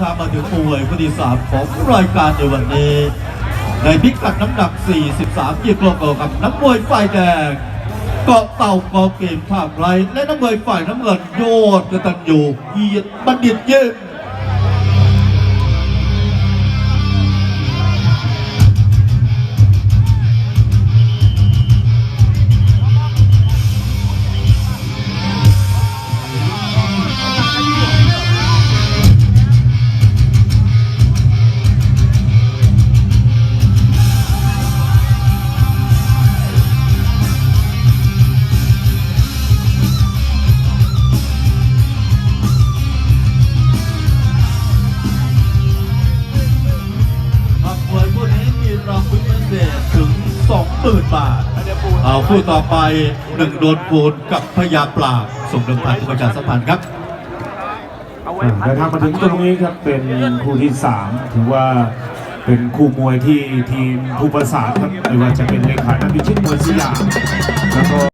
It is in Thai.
ทางมาถึงมวยคู่ที่สามของรายการในวันนี้ ในพิกัดน้ำหนัก 43กิโลกรัมกับนักมวยฝ่ายแดงเกาะเต่าเกาะเกมภาคไรและนักมวยฝ่ายน้ำเงินโยดกตันอยู่เกียรติบัณฑิตเย็น พิเศษถึง20,000บาทเอาคู่ต่อไปหนึ่งโดนปูนกับพญาปลาส่งเดิมพันที่ประชาสัมพันธ์ครับอ่าเดินทางมาถึงตรงนี้ครับเป็นคู่ที่3ถือว่าเป็นคู่มวยที่ทีมผู้ประสานครับไม่ว่าจะเป็นเลขาธิกพิชิตมวยสยามแล้วก็